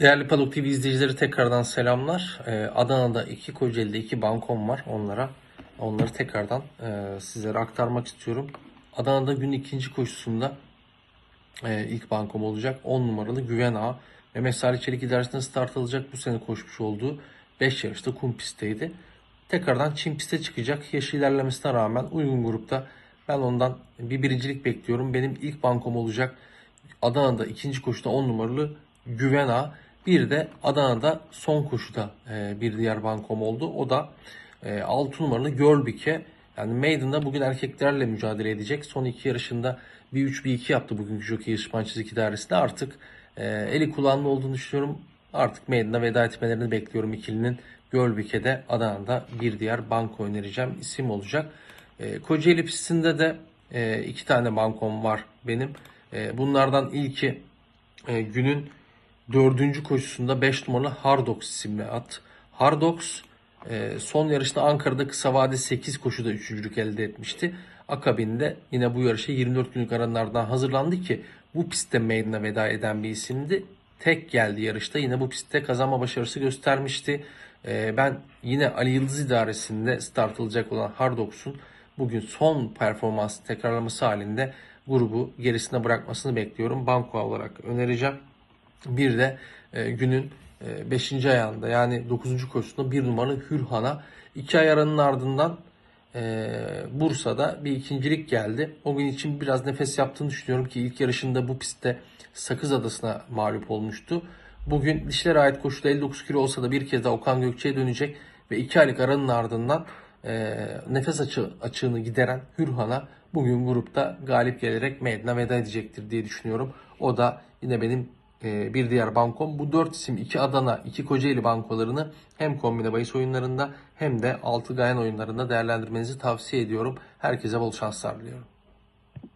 Değerli Padok TV izleyicileri tekrardan selamlar. Ee, Adana'da iki Kocaeli'de iki bankom var onlara. Onları tekrardan e, sizlere aktarmak istiyorum. Adana'da gün ikinci koşusunda e, ilk bankom olacak. 10 numaralı Güven Ağa. Mehmet Salih Çelik idaresinde start alacak. Bu sene koşmuş olduğu 5 yarışta kum pistteydi. Tekrardan Çin piste çıkacak. Yaşı ilerlemesine rağmen uygun grupta ben ondan bir birincilik bekliyorum. Benim ilk bankom olacak. Adana'da ikinci koşuda 10 numaralı Güven Ağa. Bir de Adana'da son koşuda e, bir diğer bankom oldu. O da e, 6 numaralı Gölbike. Yani Maiden'da bugün erkeklerle mücadele edecek. Son iki yarışında bir 3 bir 2 yaptı bugünkü jockey yarışman çizik idaresinde. Artık e, eli kulağında olduğunu düşünüyorum. Artık Maiden'a veda etmelerini bekliyorum ikilinin. Gölbike'de Adana'da bir diğer banko önereceğim isim olacak. E, Kocaeli pistinde de e, iki tane bankom var benim. E, bunlardan ilki günün dördüncü koşusunda 5 numaralı Hardox isimli at. Hardox e, son yarışta Ankara'da kısa vade 8 koşuda üçüncülük elde etmişti. Akabinde yine bu yarışa 24 günlük aranlardan hazırlandı ki bu pistte meydanına veda eden bir isimdi. Tek geldi yarışta yine bu pistte kazanma başarısı göstermişti. E, ben yine Ali Yıldız idaresinde start alacak olan Hardox'un bugün son performans tekrarlaması halinde grubu gerisine bırakmasını bekliyorum. Banko olarak önereceğim. Bir de e, günün 5. ayağında yani 9. koşusunda bir numaralı Hürhan'a 2 ay aranın ardından e, Bursa'da bir ikincilik geldi. O gün için biraz nefes yaptığını düşünüyorum ki ilk yarışında bu pistte Sakız Adası'na mağlup olmuştu. Bugün dişlere ait koşuda 59 kilo olsa da bir kez daha Okan Gökçe'ye dönecek ve 2 aylık aranın ardından e, nefes açı, açığını gideren Hürhan'a bugün grupta galip gelerek meydana veda edecektir diye düşünüyorum. O da yine benim e, bir diğer bankom. Bu dört isim iki Adana, iki Kocaeli bankolarını hem kombine bahis oyunlarında hem de altı gayen oyunlarında değerlendirmenizi tavsiye ediyorum. Herkese bol şanslar diliyorum.